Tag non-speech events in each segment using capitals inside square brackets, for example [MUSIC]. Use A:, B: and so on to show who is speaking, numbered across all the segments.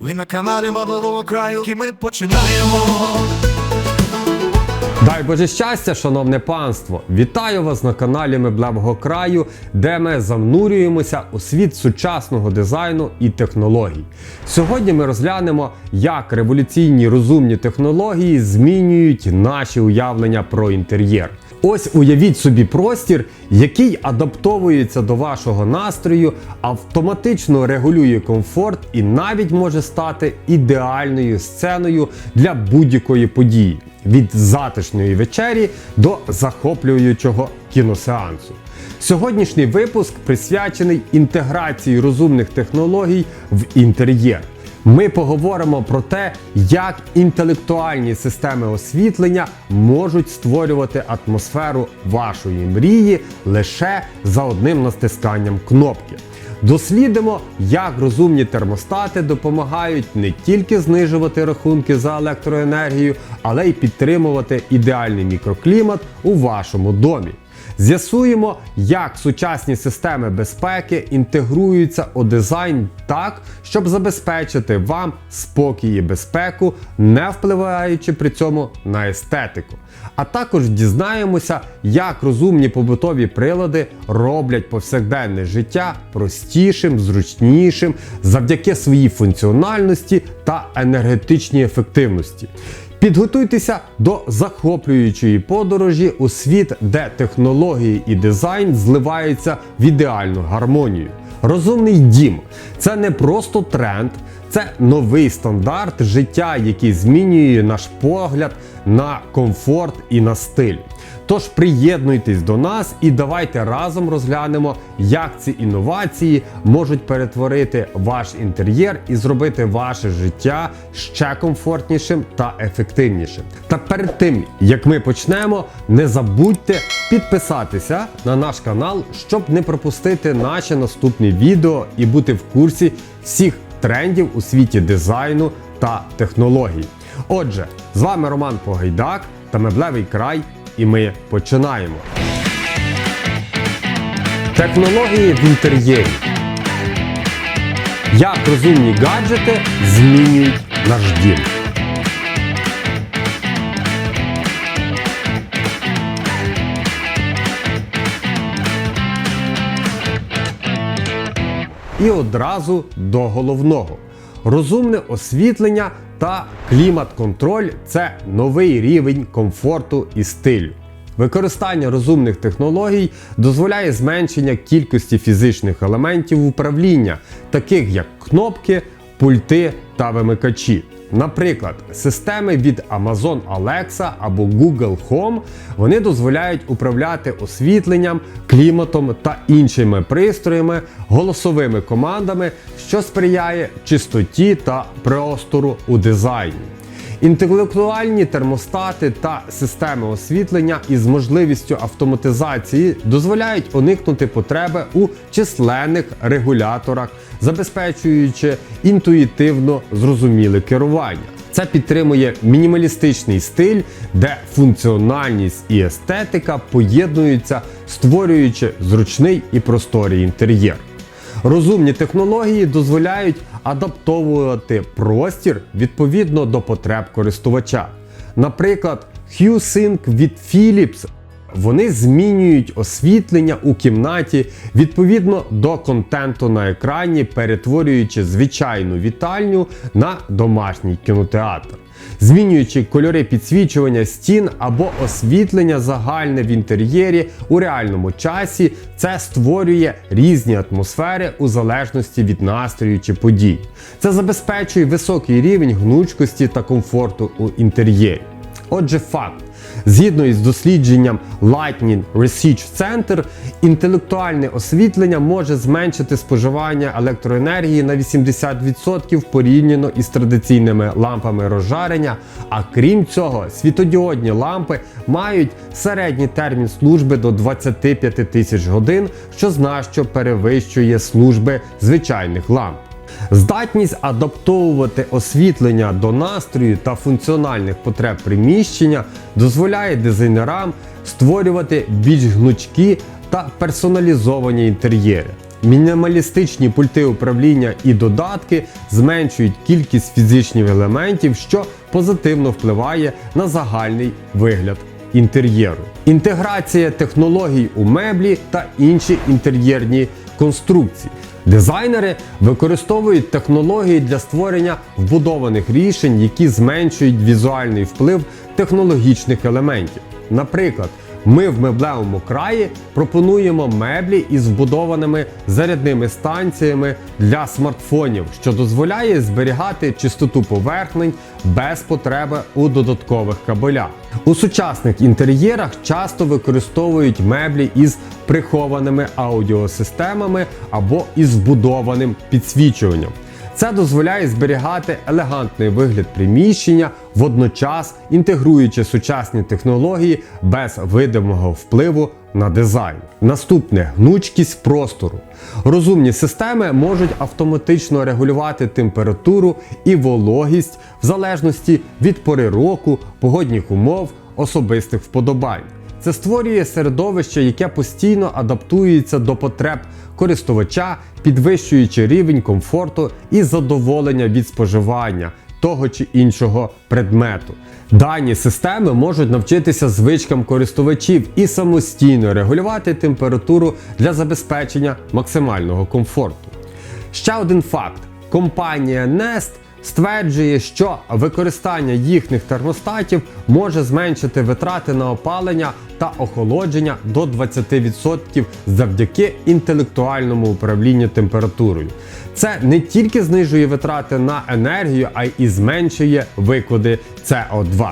A: Ви на каналі Малого краю, і ми починаємо.
B: Дай Боже щастя, шановне панство! Вітаю вас на каналі Меблевого краю, де ми занурюємося у світ сучасного дизайну і технологій. Сьогодні ми розглянемо, як революційні розумні технології змінюють наші уявлення про інтер'єр. Ось уявіть собі простір, який адаптовується до вашого настрою, автоматично регулює комфорт і навіть може стати ідеальною сценою для будь-якої події від затишної вечері до захоплюючого кіносеансу. Сьогоднішній випуск присвячений інтеграції розумних технологій в інтер'єр. Ми поговоримо про те, як інтелектуальні системи освітлення можуть створювати атмосферу вашої мрії лише за одним настисканням кнопки. Дослідимо, як розумні термостати допомагають не тільки знижувати рахунки за електроенергію, але й підтримувати ідеальний мікроклімат у вашому домі. З'ясуємо, як сучасні системи безпеки інтегруються у дизайн так, щоб забезпечити вам спокій і безпеку, не впливаючи при цьому на естетику. А також дізнаємося, як розумні побутові прилади роблять повсякденне життя простішим, зручнішим завдяки своїй функціональності та енергетичній ефективності. Підготуйтеся до захоплюючої подорожі у світ, де технології і дизайн зливаються в ідеальну гармонію. Розумний дім це не просто тренд, це новий стандарт життя, який змінює наш погляд на комфорт і на стиль. Тож приєднуйтесь до нас і давайте разом розглянемо, як ці інновації можуть перетворити ваш інтер'єр і зробити ваше життя ще комфортнішим та ефективнішим. Та перед тим як ми почнемо, не забудьте підписатися на наш канал, щоб не пропустити наші наступні відео і бути в курсі всіх трендів у світі дизайну та технологій. Отже, з вами Роман Погайдак та Меблевий край, і ми починаємо. Технології в інтер'єрі. Як розумні гаджети змінюють наш дім. І одразу до головного. Розумне освітлення та клімат-контроль це новий рівень комфорту і стилю. Використання розумних технологій дозволяє зменшення кількості фізичних елементів управління, таких як кнопки, пульти та вимикачі. Наприклад, системи від Amazon Alexa або Google Home вони дозволяють управляти освітленням, кліматом та іншими пристроями, голосовими командами, що сприяє чистоті та простору у дизайні. Інтелектуальні термостати та системи освітлення із можливістю автоматизації дозволяють уникнути потреби у численних регуляторах, забезпечуючи інтуїтивно зрозуміле керування. Це підтримує мінімалістичний стиль, де функціональність і естетика поєднуються, створюючи зручний і просторий інтер'єр. Розумні технології дозволяють адаптовувати простір відповідно до потреб користувача. Наприклад, HueSync від Philips вони змінюють освітлення у кімнаті відповідно до контенту на екрані, перетворюючи звичайну вітальню на домашній кінотеатр. Змінюючи кольори підсвічування стін або освітлення загальне в інтер'єрі у реальному часі, це створює різні атмосфери у залежності від настрою чи подій. Це забезпечує високий рівень гнучкості та комфорту у інтер'єрі. Отже, факт. Згідно із дослідженням Lightning Research Center, інтелектуальне освітлення може зменшити споживання електроенергії на 80% порівняно із традиційними лампами розжарення. А крім цього, світодіодні лампи мають середній термін служби до 25 тисяч годин, що значно перевищує служби звичайних ламп. Здатність адаптовувати освітлення до настрою та функціональних потреб приміщення дозволяє дизайнерам створювати більш гнучкі та персоналізовані інтер'єри. Мінімалістичні пульти управління і додатки зменшують кількість фізичних елементів, що позитивно впливає на загальний вигляд інтер'єру. Інтеграція технологій у меблі та інші інтер'єрні конструкції. Дизайнери використовують технології для створення вбудованих рішень, які зменшують візуальний вплив технологічних елементів. Наприклад, ми в меблевому краї пропонуємо меблі із вбудованими зарядними станціями для смартфонів, що дозволяє зберігати чистоту поверхнень без потреби у додаткових кабелях. У сучасних інтер'єрах часто використовують меблі із прихованими аудіосистемами або із вбудованим підсвічуванням. Це дозволяє зберігати елегантний вигляд приміщення, водночас інтегруючи сучасні технології без видимого впливу на дизайн. Наступне гнучкість простору. Розумні системи можуть автоматично регулювати температуру і вологість в залежності від пори року, погодних умов, особистих вподобань. Це створює середовище, яке постійно адаптується до потреб користувача, підвищуючи рівень комфорту і задоволення від споживання того чи іншого предмету. Дані системи можуть навчитися звичкам користувачів і самостійно регулювати температуру для забезпечення максимального комфорту. Ще один факт: компанія Nest стверджує, що використання їхніх термостатів може зменшити витрати на опалення та охолодження до 20% завдяки інтелектуальному управлінню температурою. Це не тільки знижує витрати на енергію, а й зменшує викиди CO2.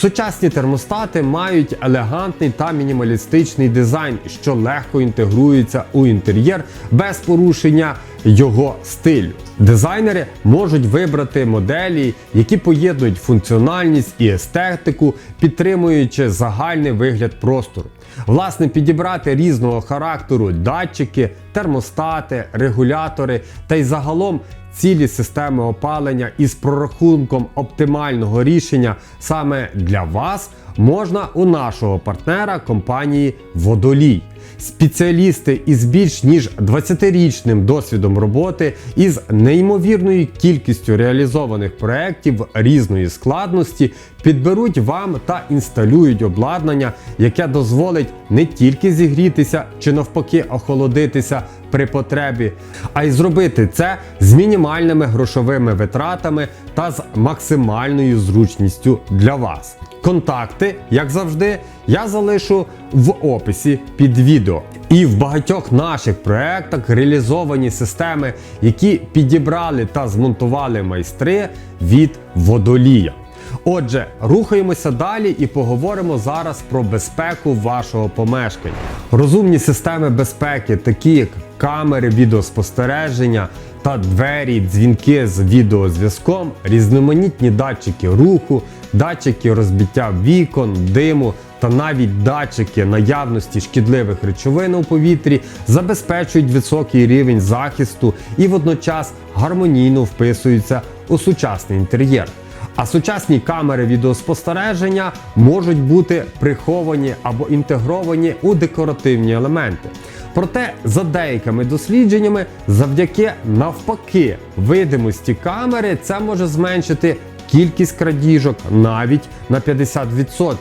B: Сучасні термостати мають елегантний та мінімалістичний дизайн, що легко інтегрується у інтер'єр без порушення його стилю. Дизайнери можуть вибрати моделі, які поєднують функціональність і естетику, підтримуючи загальний вигляд простору. Власне, підібрати різного характеру датчики, термостати, регулятори та й загалом цілі системи опалення із прорахунком оптимального рішення саме для вас можна у нашого партнера компанії Водолій. Спеціалісти із більш ніж 20-річним досвідом роботи із неймовірною кількістю реалізованих проєктів різної складності підберуть вам та інсталюють обладнання, яке дозволить не тільки зігрітися чи навпаки охолодитися при потребі, а й зробити це з мінімальними грошовими витратами та з максимальною зручністю для вас. Контакти, як завжди, я залишу в описі під відео. І в багатьох наших проєктах реалізовані системи, які підібрали та змонтували майстри від водолія. Отже, рухаємося далі і поговоримо зараз про безпеку вашого помешкання. Розумні системи безпеки, такі як камери відеоспостереження та двері, дзвінки з відеозв'язком, різноманітні датчики руху, датчики розбиття вікон, диму та навіть датчики наявності шкідливих речовин у повітрі забезпечують високий рівень захисту і водночас гармонійно вписуються у сучасний інтер'єр. А сучасні камери відеоспостереження можуть бути приховані або інтегровані у декоративні елементи. Проте, за деякими дослідженнями, завдяки навпаки видимості камери, це може зменшити кількість крадіжок навіть на 50%.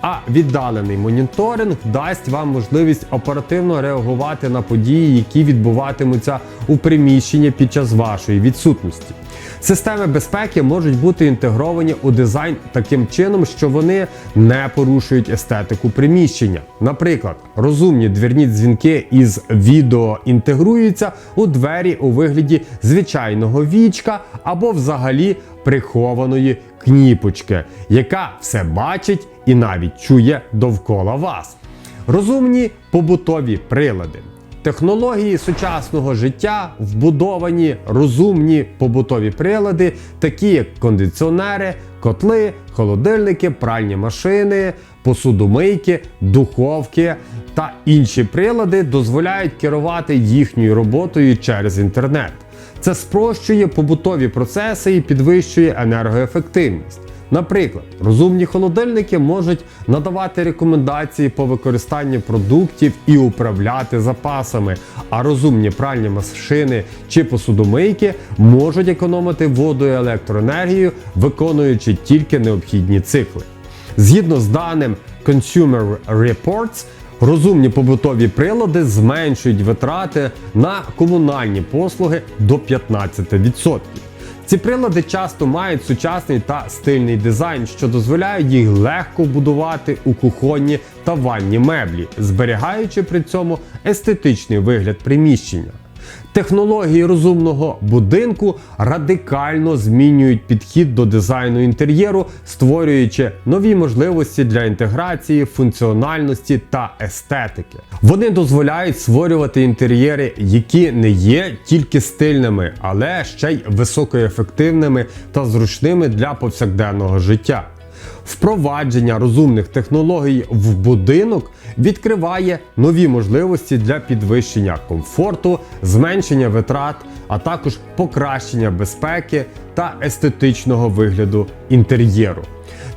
B: А віддалений моніторинг дасть вам можливість оперативно реагувати на події, які відбуватимуться у приміщенні під час вашої відсутності. Системи безпеки можуть бути інтегровані у дизайн таким чином, що вони не порушують естетику приміщення. Наприклад, розумні двірні дзвінки із відео інтегруються у двері у вигляді звичайного вічка або взагалі прихованої кніпочки, яка все бачить і навіть чує довкола вас. Розумні побутові прилади. Технології сучасного життя вбудовані розумні побутові прилади, такі як кондиціонери, котли, холодильники, пральні машини, посудомийки, духовки та інші прилади дозволяють керувати їхньою роботою через інтернет. Це спрощує побутові процеси і підвищує енергоефективність. Наприклад, розумні холодильники можуть надавати рекомендації по використанню продуктів і управляти запасами, а розумні пральні машини чи посудомийки можуть економити воду і електроенергію, виконуючи тільки необхідні цикли. Згідно з даним Consumer Reports, розумні побутові прилади зменшують витрати на комунальні послуги до 15%. Ці прилади часто мають сучасний та стильний дизайн, що дозволяє їх легко будувати у кухонні та ванні меблі, зберігаючи при цьому естетичний вигляд приміщення. Технології розумного будинку радикально змінюють підхід до дизайну інтер'єру, створюючи нові можливості для інтеграції, функціональності та естетики. Вони дозволяють створювати інтер'єри, які не є тільки стильними, але ще й високоефективними та зручними для повсякденного життя. Впровадження розумних технологій в будинок відкриває нові можливості для підвищення комфорту, зменшення витрат, а також покращення безпеки та естетичного вигляду інтер'єру.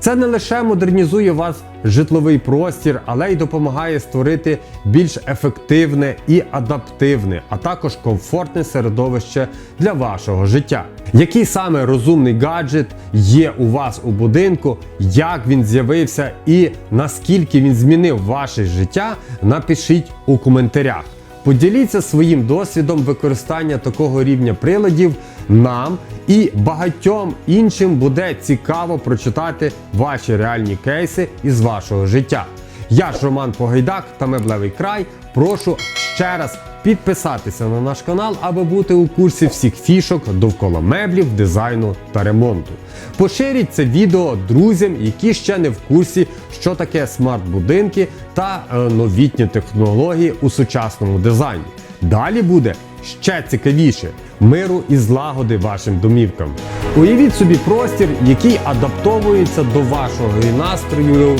B: Це не лише модернізує вас житловий простір, але й допомагає створити більш ефективне і адаптивне, а також комфортне середовище для вашого життя. Який саме розумний гаджет є у вас у будинку, як він з'явився і наскільки він змінив ваше життя, напишіть у коментарях. Поділіться своїм досвідом використання такого рівня приладів нам і багатьом іншим буде цікаво прочитати ваші реальні кейси із вашого життя. Я ж Роман Погайдак та Меблевий край. Прошу ще раз підписатися на наш канал, аби бути у курсі всіх фішок довкола меблів, дизайну та ремонту. Поширіть це відео друзям, які ще не в курсі, що таке смарт-будинки та е, новітні технології у сучасному дизайні. Далі буде ще цікавіше миру і злагоди вашим домівкам. Уявіть собі простір, який адаптовується до вашого настрою.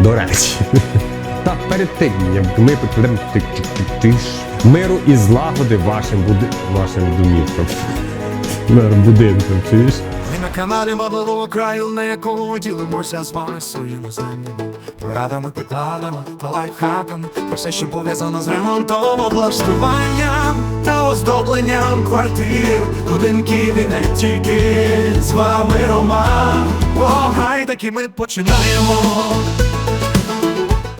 B: До речі. [LAUGHS] Та перед тим, як ми тик-тик-тик-тиш, миру і злагоди вашим буди... вашим домівкам. [LAUGHS] Миром будинкам, чуєш?
A: Каналі Модливого краю, на якому ділимося з вами своїми знаннями, порадами, прикладами та лайфхаками, про все, що пов'язано з ремонтом, облаштуванням та оздобленням квартир, будинків і не тільки з вами Роман. О, гай, таки ми починаємо.